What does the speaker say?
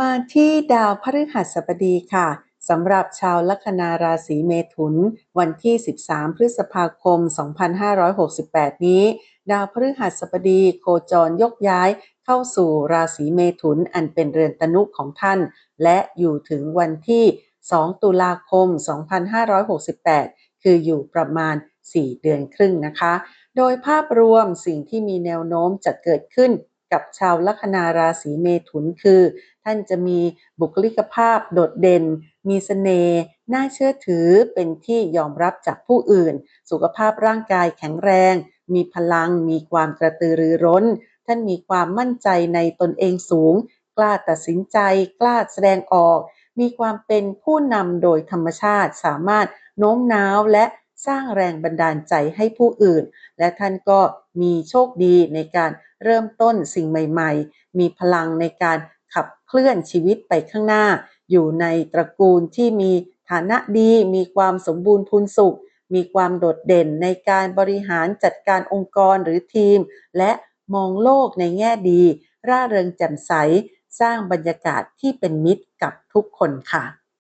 มาที่ดาวพฤหัสบดีค่ะสำหรับชาวลัคนาราศีเมถุน วันที่ 13 พฤษภาคม 2568 นี้ ดาวพฤหัสบดีโคจรยกย้ายเข้าสู่ราศีเมถุนอันเป็นเรือนตนุของท่าน และอยู่ถึงวันที่ 2 ตุลาคม 2568 คืออยู่ประมาณ 4 เดือนครึ่งนะคะ โดยภาพรวมสิ่งที่มีแนวโน้มจะเกิดขึ้นกับชาวลัคนาราศีเมถุนคือ ท่านจะมีบุคลิกภาพโดดเด่น มีสเสน่ห์น่าเชื่อถือเป็นที่ยอมรับจากผู้อื่น สุขภาพร่างกายแข็งแรง มีพลัง มีความกระตือรือร้น ท่านมีความมั่นใจในตนเองสูง กล้าตัดสินใจ กล้าแสดงออก มีความเป็นผู้นำโดยธรรมชาติ สามารถโน้มน้าวและสร้างแรงบันดาลใจให้ผู้อื่น และท่านก็มีโชคดีในการเริ่มต้นสิ่งใหม่ ๆ มีพลังในการขับ ลื่อนชีวิตไปข้างหน้า อยู่ในตระกูลที่มีฐานะดี มีความสมบูรณ์พูนสุข มีความโดดเด่นในการบริหารจัดการองค์กรหรือทีม และมองโลกในแง่ดี ร่าเริงแจ่มใส สร้างบรรยากาศที่เป็นมิตรกับทุกคนค่ะ